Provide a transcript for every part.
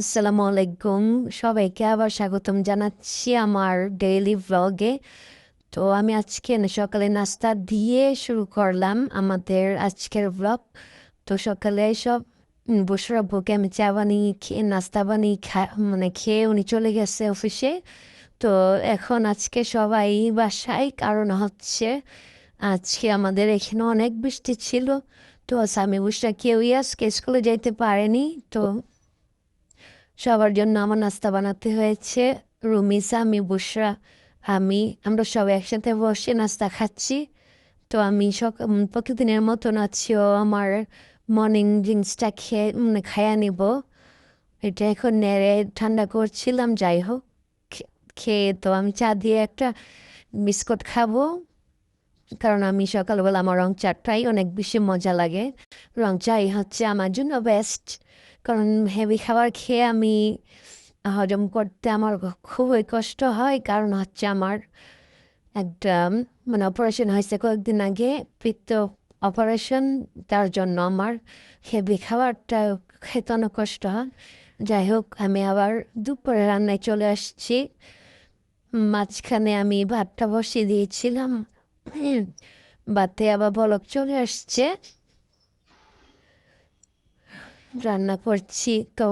আসসালামু আলাইকুম। সবাইকে আবার স্বাগতম জানাচ্ছি আমার ডেইলি ব্লগে তো আমি আজকে সকালে নাস্তা দিয়ে শুরু করলাম আমাদের আজকের ব্লগ তো সকালে সব বসরা বুকে আমি চা বানিয়ে খেয়ে, নাস্তা বানিয়ে খা মানে খেয়ে উনি চলে গেছে অফিসে তো এখন আজকে সবাই বাসায়, কারণ হচ্ছে আজকে আমাদের এখানে অনেক বৃষ্টি ছিল। তো স্বামী বুসরা কেউই আজকে স্কুলে যাইতে পারেনি। তো সবার জন্য আমার নাস্তা বানাতে হয়েছে। রুমিসা, আমি বুসরা আমি, আমরা সবাই একসাথে বসে নাস্তা খাচ্ছি। তো আমি সক প্রতিদিনের মতন আছিও আমার মর্নিং ড্রিঙ্কসটা খেয়ে মানে খাইয়া নিব। এটা এখন নেড়ে ঠান্ডা করছিলাম, যাই হোক খেয়ে তো আমি চা দিয়ে একটা বিস্কুট খাব। কারণ আমি সকালবেলা আমার রং চাটাই অনেক বেশি মজা লাগে। রং চাই হচ্ছে আমার জন্য বেস্ট কারণ হেভি খাবার খেয়ে আমি হজম করতে আমার খুবই কষ্ট হয়। কারণ হচ্ছে আমার একটা মানে অপারেশন হয়েছে কয়েকদিন আগে, পিত্ত অপারেশন তার জন্য আমার হেভি খাবারটা খেতে অনেক কষ্ট হয়। যাই হোক, আমি আবার দুপুরে রান্নায় চলে আসছি। মাঝখানে আমি ভাতটা বসিয়ে দিয়েছিলাম। ভাতে আবার বলক চলে আসছে। রান্না করছি তো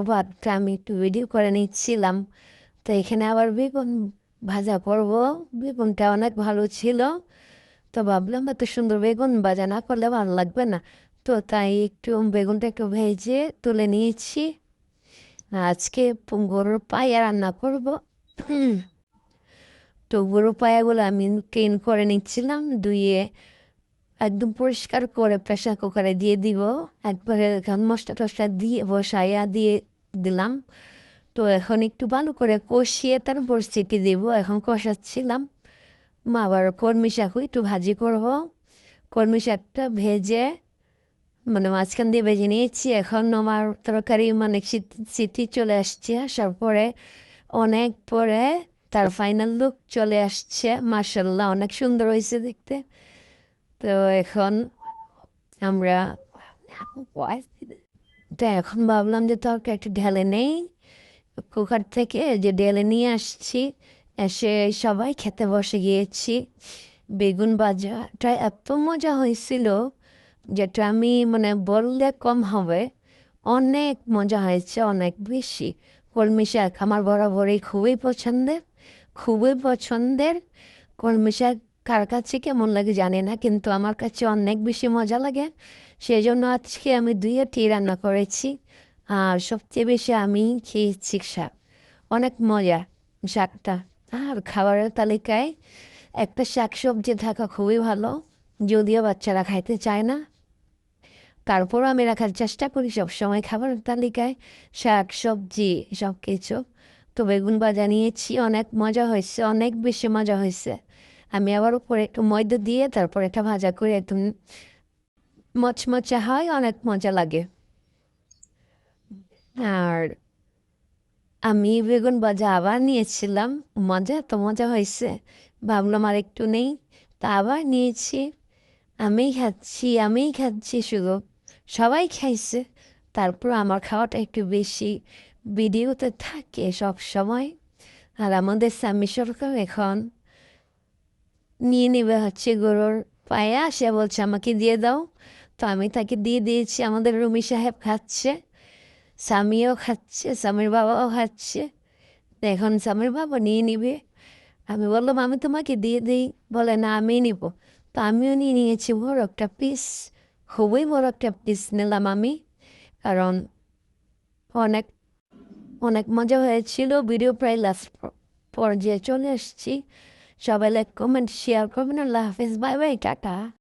আমি একটু ভিডিও করে নিচ্ছিলাম। তো এখানে আবার বেগুন ভাজা করব। বেগুনটা অনেক ভালো ছিল। তো ভাবলাম, এত সুন্দর বেগুন ভাজা না করলে ভালো লাগবে না। তো তাই একটু বেগুনটা একটু ভেজে তুলে নিয়েছি। আজকে গরুর পায়া রান্না করব। তো গরুর পায়াগুলো আমি ক্লিন করে নিচ্ছিলাম, ধুয়ে একদম পরিষ্কার করে প্রেশার কুকারে দিয়ে দিব। একবারে মশলা টসলা দিয়ে বসাইয়া দিয়ে দিলাম। তো এখন একটু ভালো করে কষিয়ে তারপর সিটি দিব। এখন কষাচ্ছিলাম। মা আবার কলমি শাকও একটু ভাজি করব। কলমি শাকটা ভেজে মানে মাঝখান দিয়ে ভেজে নিয়েছি। এখন আমার তরকারি মানে সিটি চলে আসছে। আসার পরে অনেক পরে তার ফাইনাল লুক চলে আসছে। মার্শাল্লাহ অনেক সুন্দর হয়েছে দেখতে। তো এখন আমরা তো এখন ভাবলাম যে তরকারি একটু ঢেলে নেই। কুকার থেকে যে ঢেলে নিয়ে আসছি, এসে সবাই খেতে বসে গিয়েছি। বেগুন ভাজাটা এত মজা হয়েছিল যেটা আমি মানে বললে কম হবে। অনেক মজা হয়েছে, অনেক বেশি। কলমি শাক আমার বরাবরই খুবই পছন্দের খুবই পছন্দের কলমি শাক কার কাছে কেমন লাগে জানি না, কিন্তু আমার কাছে অনেক বেশি মজা লাগে। সেই জন্য আজকে আমি দুইটি রান্না করেছি, আর সবচেয়ে বেশি আমি খেয়েছি শাক। অনেক মজা শাকটা। আর খাবারের তালিকায় একটা শাক সবজি থাকা খুবই ভালো, যদিও বাচ্চারা খাইতে চায় না। তারপরও আমি রাখার চেষ্টা করি সবসময় খাবারের তালিকায় শাক, সবজি সব কিছু তো বেগুন ভাজা নিয়েছি অনেক মজা হয়েছে, অনেক বেশি মজা হয়েছে। আমি আবার উপরে একটু ময়দা দিয়ে তারপর এটা ভাজা করে একদম মচমচা হয়, অনেক মজা লাগে। আর আমি বেগুন ভাজা আবার নিয়েছিলাম, মজা তো মজা হয়েছে। ভাবলাম আর একটু নেই, তা আবার নিয়েছি। আমিই খাচ্ছি আমিই খাচ্ছি শুধু। সবাই খাইছে, তারপর আমার খাওয়াটা একটু বেশি ভিডিওতে থাকে সব সময় আর আমাদের স্বামী সরকার এখন নিয়ে নেবে হচ্ছে গরুর পায়া। সে বলছে, আমাকে দিয়ে দাও। তো আমি তাকে দিয়ে দিয়েছি। আমাদের রুমি সাহেব খাচ্ছে, স্বামীও খাচ্ছে, স্বামীর বাবাও খাচ্ছে। এখন স্বামীর বাবা নিয়ে নিবে। আমি বললাম, আমি তোমাকে দিয়ে দিই। বলে, না আমি নিব। তো আমিও নিয়ে নিয়েছি বড় একটা পিস খুবই বড় একটা পিস নিলাম আমি। কারণ অনেক অনেক মজা হয়েছিল। ভিডিও প্রায় লাস্ট পর্যায়ে চলে Yo me les comen, commen, commen, las ves, bye, bye, caca.